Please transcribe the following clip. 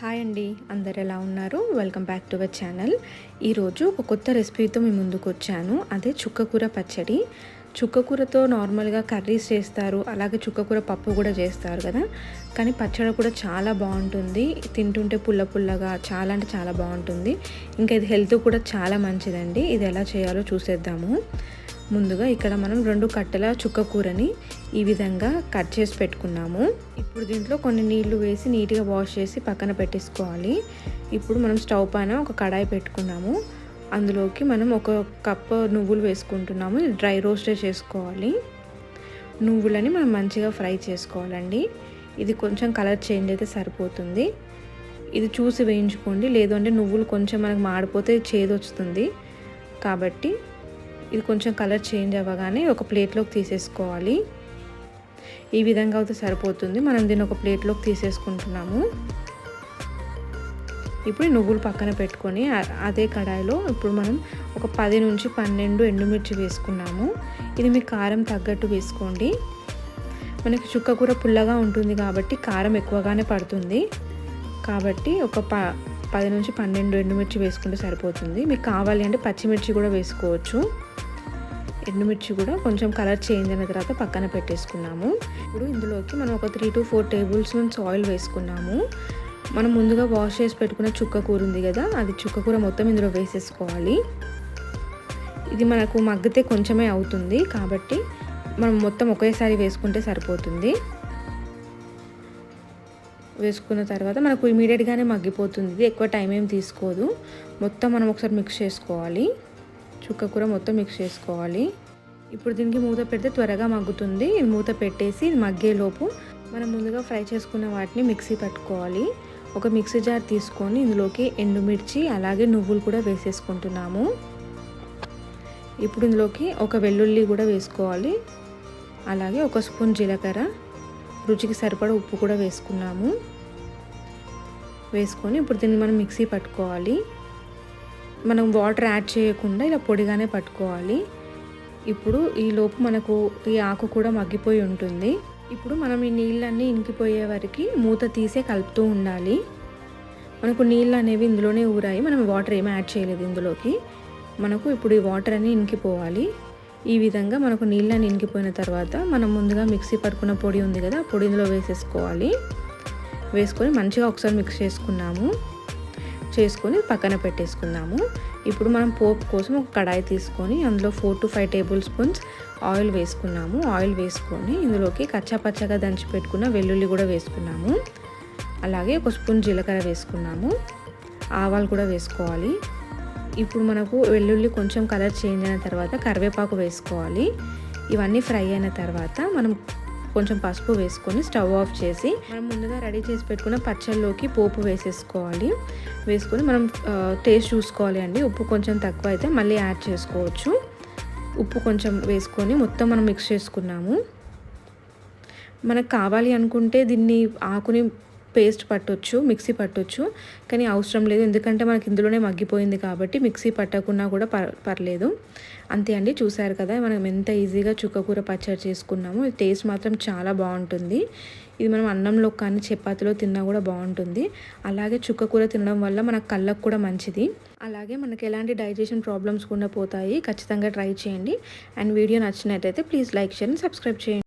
Hi అండి అందరు ఎలా ఉన్నారు? Welcome back to our channel ఈరోజు ఒక కొత్త రెసిపీతో మీ ముందుకు వచ్చాను. అదే చుక్కకూర పచ్చడి. చుక్కకూరతో నార్మల్గా కర్రీస్ చేస్తారు అలాగే చుక్కకూర పప్పు కూడా చేస్తారు కదా. కానీ పచ్చడి కూడా చాలా బాగుంటుంది. తింటుంటే పుల్ల పుల్లగా చాలా అంటే చాలా బాగుంటుంది. ఇంకా ఇది హెల్త్ కూడా చాలా మంచిదండి. ఇది ఎలా చేయాలో చూసేద్దాము. ముందుగా ఇక్కడ మనం రెండు కట్టెల చుక్క కూరని ఈ విధంగా కట్ చేసి పెట్టుకున్నాము. ఇప్పుడు దీంట్లో కొన్ని నీళ్ళు వేసి నీట్గా వాష్ చేసి పక్కన పెట్టేసుకోవాలి. ఇప్పుడు మనం స్టవ్ పైన ఒక కడాయి పెట్టుకున్నాము. అందులోకి మనం ఒక కప్పు నువ్వులు వేసుకుంటున్నాము. డ్రై రోస్టే చేసుకోవాలి. నువ్వులని మనం మంచిగా ఫ్రై చేసుకోవాలండి. ఇది కొంచెం కలర్ చేంజ్ అయితే సరిపోతుంది. ఇది చూసి వేయించుకోండి. లేదంటే నువ్వులు కొంచెం మనకు మాడిపోతే చేదు వస్తుంది కాబట్టి ఇది కొంచెం కలర్ చేంజ్ అవ్వగానే ఒక ప్లేట్లోకి తీసేసుకోవాలి. ఈ విధంగా అయితే సరిపోతుంది. మనం దీన్ని ఒక ప్లేట్లోకి తీసేసుకుంటున్నాము. ఇప్పుడు నువ్వులు పక్కన పెట్టుకొని అదే కడాయిలో ఇప్పుడు మనం ఒక పది నుంచి పన్నెండు ఎండుమిర్చి వేసుకున్నాము. ఇది మీ కారం తగ్గట్టు వేసుకోండి. మనకి చుక్క కూర పుల్లగా ఉంటుంది కాబట్టి కారం ఎక్కువగానే పడుతుంది. కాబట్టి ఒక ప పది నుంచి పన్నెండు ఎండుమిర్చి వేసుకుంటే సరిపోతుంది. మీకు కావాలి అంటే పచ్చిమిర్చి కూడా వేసుకోవచ్చు. ఎండుమిర్చి కూడా కొంచెం కలర్ చేంజ్ అయిన తర్వాత పక్కన పెట్టేసుకున్నాము. ఇప్పుడు ఇందులోకి మనం ఒక three to four tablespoons oil వేసుకున్నాము. మనం ముందుగా వాష్ చేసి పెట్టుకున్న చుక్క కూర ఉంది కదా అది చుక్క కూర మొత్తం ఇందులో వేసేసుకోవాలి. ఇది మనకు మగ్గితే కొంచెమే అవుతుంది కాబట్టి మనం మొత్తం ఒకేసారి వేసుకుంటే సరిపోతుంది. వేసుకున్న తర్వాత మనకు ఇమీడియట్గానే మగ్గిపోతుంది. ఎక్కువ టైం ఏం తీసుకోదు. మొత్తం మనం ఒకసారి మిక్స్ చేసుకోవాలి. చుక్క కూర మొత్తం మిక్స్ చేసుకోవాలి. ఇప్పుడు దీనికి మూత పెడితే త్వరగా మగ్గుతుంది. మూత పెట్టేసి మగ్గేలోపు మనం ముందుగా ఫ్రై చేసుకున్న వాటిని మిక్సీ పట్టుకోవాలి. ఒక మిక్సీ జార్ తీసుకొని ఇందులోకి ఎండుమిర్చి అలాగే నువ్వులు కూడా వేసేసుకుంటున్నాము. ఇప్పుడు ఇందులోకి ఒక వెల్లుల్లి కూడా వేసుకోవాలి. అలాగే ఒక స్పూన్ జీలకర్ర రుచికి సరిపడ ఉప్పు కూడా వేసుకున్నాము. వేసుకొని ఇప్పుడు దీన్ని మనం మిక్సీ పట్టుకోవాలి. మనం వాటర్ యాడ్ చేయకుండా ఇలా పొడిగానే పట్టుకోవాలి. ఇప్పుడు ఈ లోపు మనకు ఈ ఆకు కూడా మగ్గిపోయి ఉంటుంది. ఇప్పుడు మనం ఈ నీళ్ళన్నీ ఇంకిపోయే వరకు మూత తీసే కలుపుతూ ఉండాలి. మనకు నీళ్ళు అనేవి ఇందులోనే ఊరాయి. మనం వాటర్ ఏమీ యాడ్ చేయలేదు ఇందులోకి. మనకు ఇప్పుడు ఈ వాటర్ అన్నీ ఇంకిపోవాలి ఈ విధంగా మనకు నీళ్ళని ఇంకిపోయిన తర్వాత మనం ముందుగా మిక్సీ పట్టుకున్న పొడి ఉంది కదా పొడి ఇందులో వేసేసుకోవాలి. వేసుకొని మంచిగా ఒకసారి మిక్స్ చేసుకున్నాము. చేసుకొని పక్కన పెట్టేసుకుందాము. ఇప్పుడు మనం పోపు కోసం ఒక కడాయి తీసుకొని అందులో four to five tablespoons oil వేసుకున్నాము. ఆయిల్ వేసుకొని ఇందులోకి కచ్చాపచ్చగా దంచి పెట్టుకున్న వెల్లుల్లి కూడా వేసుకున్నాము. అలాగే ఒక స్పూన్ జీలకర్ర వేసుకున్నాము. ఆవాలు కూడా వేసుకోవాలి. ఇప్పుడు మనకు వెల్లుల్లి కొంచెం కలర్ చేంజ్ అయిన తర్వాత కరివేపాకు వేసుకోవాలి. ఇవన్నీ ఫ్రై అయిన తర్వాత మనం కొంచెం పసుపు వేసుకొని స్టవ్ ఆఫ్ చేసి మనం ముందుగా రెడీ చేసి పెట్టుకున్న పచ్చళ్ళలోకి పోపు వేసేసుకోవాలి. వేసుకొని మనం టేస్ట్ చూసుకోవాలి అండి. ఉప్పు కొంచెం తక్కువ అయితే మళ్ళీ యాడ్ చేసుకోవచ్చు. ఉప్పు కొంచెం వేసుకొని మొత్తం మనం మిక్స్ చేసుకున్నాము. మనకు కావాలి అనుకుంటే దీన్ని ఆకుని పేస్ట్ పట్టొచ్చు మిక్సీ పట్టొచ్చు. కానీ అవసరం లేదు. ఎందుకంటే మనకి ఇందులోనే మగ్గిపోయింది కాబట్టి మిక్సీ పట్టకున్నా కూడా పర్లేదు. అంతే అండి. చూసారు కదా మనం ఎంత ఈజీగా చుక్కకూర పచ్చడి చేసుకున్నాము. టేస్ట్ మాత్రం చాలా బాగుంటుంది. ఇది మనం అన్నంలో కానీ చపాతీలో తిన్నా కూడా బాగుంటుంది. అలాగే చుక్కకూర తినడం వల్ల మన కళ్ళకు కూడా మంచిది. అలాగే మనకి ఎలాంటి డైజెషన్ ప్రాబ్లమ్స్ కూడా పోతాయి. ఖచ్చితంగా ట్రై చేయండి. అండ్ వీడియో నచ్చినట్టయితే please like share and subscribe చేయండి.